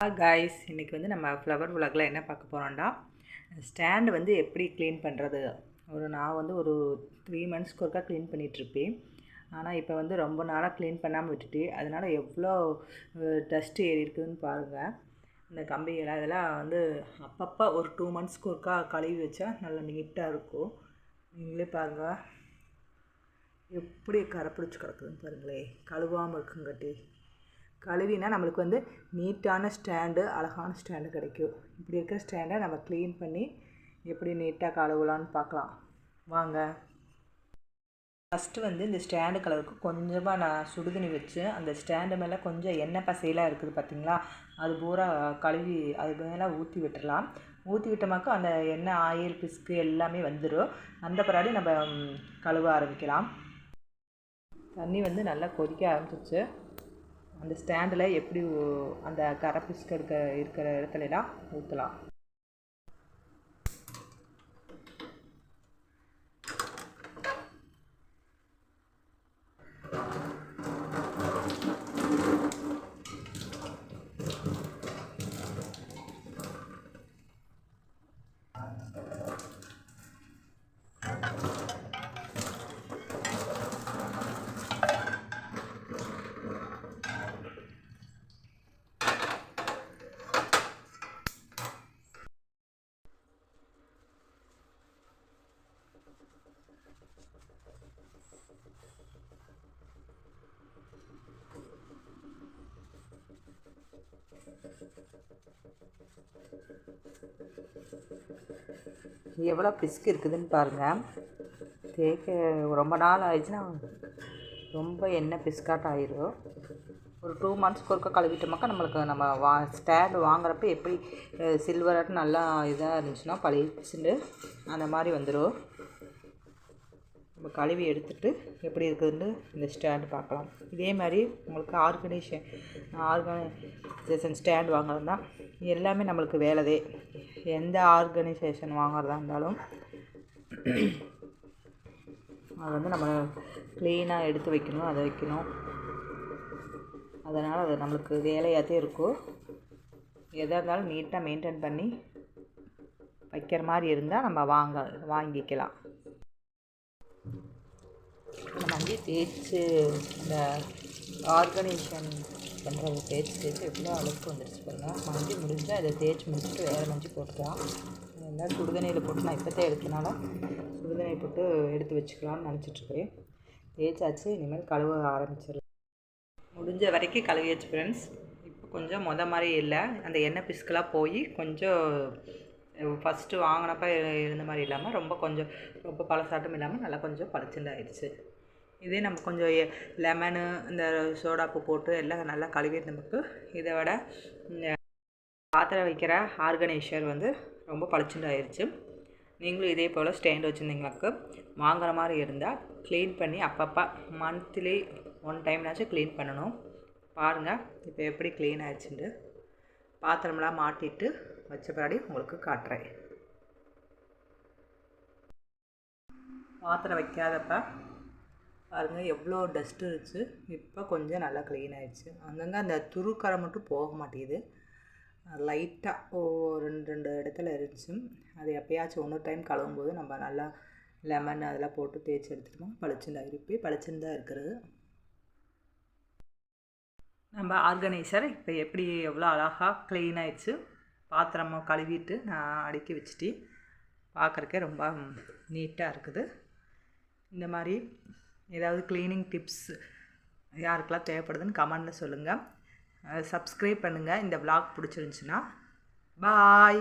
Guys இன்றைக்கி வந்து நம்ம ஃப்ளவர் உலகில் என்ன பார்க்க போகிறோன்னா ஸ்டாண்டு வந்து எப்படி க்ளீன் பண்ணுறது ஒரு நான் வந்து ஒரு த்ரீ மந்த்ஸ்க்கு ஒருக்கா க்ளீன் பண்ணிகிட்ருப்பேன் ஆனால் இப்போ வந்து ரொம்ப நாளாக க்ளீன் பண்ணாமல் விட்டுட்டு அதனால் எவ்வளோ டஸ்ட்டு ஏறி இருக்குதுன்னு பாருங்கள் இந்த கம்பியெல்லாம் இதெல்லாம் வந்து அப்பப்போ ஒரு டூ மந்த்ஸ்க்கு ஒருக்கா கழுவி வச்சா நல்லா நீட்டாக இருக்கும். நீங்களே பாருங்கள் எப்படி கரை பிடிச்சி கிடக்குதுன்னு பாருங்களே கழுவாமல் இருக்குங்கட்டி. கழுவினா நம்மளுக்கு வந்து நீட்டான ஸ்டாண்டு அழகான ஸ்டாண்டு கிடைக்கும். இப்படி இருக்கிற ஸ்டாண்டை நம்ம க்ளீன் பண்ணி எப்படி நீட்டாக கழுவலான்னு பார்க்கலாம். வாங்க. ஃபஸ்ட்டு வந்து இந்த ஸ்டாண்டு கலருக்கு கொஞ்சமாக நான் சுடுதண்ணி வச்சு அந்த ஸ்டாண்டு மேலே கொஞ்சம் எண்ணெய் பசையெல்லாம் இருக்குது பார்த்தீங்களா அது பூரா கழுவி அது மேலே ஊற்றி விட்டுறலாம். ஊற்றி விட்டமாக்கும் அந்த எண்ணெய் ஆயில் பிஸ்கு எல்லாமே வந்துடும் அந்த பின்னாடி நம்ம கழுவ ஆரம்பிக்கலாம். தண்ணி வந்து நல்லா கொதிக்க ஆரம்பிச்சிச்சு அந்த ஸ்டாண்டில் எப்படி அந்த கரை பிஸ்கு இருக்கிற இடத்துலலாம் ஊற்றலாம். எவ்வளோ பிஸ்க் இருக்குதுன்னு பாருங்கள் தேய்க்க ரொம்ப நாள் ஆயிடுச்சுன்னா ரொம்ப எண்ணெய் பிஸ்காட் ஆயிரும் ஒரு டூ மந்த்ஸ்க்கு ஒருக்கா கழுவிட்டோமாக்கா நம்மளுக்கு நம்ம வா ஸ்டாண்டு வாங்குறப்ப எப்படி சில்வராட்டு நல்லா இதாக இருந்துச்சுன்னா பழிச்சுட்டு அந்த மாதிரி வந்துடும் நம்ம கழுவி எடுத்துகிட்டு எப்படி இருக்குதுன்னு இந்த ஸ்டாண்டு பார்க்கலாம். இதே மாதிரி உங்களுக்கு ஆர்கனைசேஷன் ஆர்கனைசேஷன் ஸ்டாண்ட் வாங்குறதுனா எல்லாமே நம்மளுக்கு வேலைதே. எந்த ஆர்கனைசேஷன் வாங்குறதா இருந்தாலும் அது வந்து நம்ம க்ளீனாக எடுத்து வைக்கணும் அதை வைக்கணும். அதனால் அது நம்மளுக்கு வேலையாகத்தே இருக்கும் எதாக இருந்தாலும் நீட்டாக மெயின்டைன் பண்ணி வைக்கிற மாதிரி இருந்தால் நம்ம வாங்க வாங்கிக்கலாம். இந்த தேய்ச்சி இந்த ஆர்கனைசேஷன் பண்ணுறது தேய்ச்சி தேய்ச்சி எவ்வளோ அழுக்கு வந்துருச்சு பாருங்கள் மஞ்சள் முடிஞ்சால் அதை தேய்ச்சி முடிச்சுட்டு வேறு மஞ்சள் போட்டுக்கலாம். எல்லாம் சுடுதண்ணியில் போட்டு நான் இப்போத்தே எடுத்தனால சுடுதண்ணி போட்டு எடுத்து வச்சுக்கலாம்னு நினச்சிட்ருக்கேன் தேய்ச்சாச்சு இனிமேல் கழுவ ஆரம்பிச்சிடலாம். முடிஞ்ச வரைக்கும் கழுவியாச்சு ஃப்ரெண்ட்ஸ் இப்போ கொஞ்சம் மொத மாதிரி இல்லை. அந்த எண்ணெய் பிஸ்கெலாம் போய் கொஞ்சம் ஃபஸ்ட்டு வாங்கினப்ப இருந்த மாதிரி இல்லாமல் ரொம்ப கொஞ்சம் ரொம்ப பழசாட்டம் இல்லாமல் நல்லா கொஞ்சம் பளிச்சுண்டு ஆயிடுச்சு. இதே நம்ம கொஞ்சம் லெமனு இந்த சோடாப்பு போட்டு எல்லாம் நல்லா கழுவி நமக்கு இதை விட இந்த பாத்திரம் வைக்கிற ஆர்கனைசர் வந்து ரொம்ப பளிச்சுண்டு ஆயிடுச்சு நீங்களும் இதே போல் ஸ்டாண்ட் வச்சுருந்தீங்களாக்கு வாங்குற மாதிரி இருந்தால் க்ளீன் பண்ணி அப்பப்போ மந்த்லி ஒன் டைம்னாச்சும் க்ளீன் பண்ணணும். பாருங்கள் இப்போ எப்படி க்ளீன் ஆயிடுச்சுட்டு பாத்திரமெல்லாம் மாட்டிட்டு வச்ச பின்னாடி உங்களுக்கு காட்டுறேன். பாத்திரம் வைக்காதப்ப பாருங்கள் எவ்வளோ டஸ்ட்டு இருந்துச்சு. இப்போ கொஞ்சம் நல்லா க்ளீன் ஆகிடுச்சு அங்கங்கே அந்த துருக்கரை மட்டும் போக மாட்டேங்குது. லைட்டாக ஓ ரெண்டு ரெண்டு இடத்துல இருந்துச்சு. அது எப்போயாச்சும் ஒன்று டைம் கழுவும் போது நம்ம நல்லா லெமன் அதெல்லாம் போட்டு தேய்ச்சி எடுத்துட்டோம் பளிச்சுண்டா இருப்பி பளிச்சுண்டா இருக்கிறது. நம்ம ஆர்கனைசர் இப்போ எப்படி எவ்வளோ அழகாக க்ளீன் ஆயிடுச்சு. பாத்திரமாக கழுவிட்டு நான் அடுக்கி வச்சுட்டு பார்க்குறக்கே ரொம்ப நீட்டாக இருக்குது. இந்த மாதிரி ஏதாவது க்ளீனிங் டிப்ஸ் யாருக்கெல்லாம் தேவைப்படுதுன்னு கமெண்டில் சொல்லுங்கள் சப்ஸ்கிரைப் பண்ணுங்கள் இந்த விளாக் பிடிச்சிருந்துச்சின்னா பாய்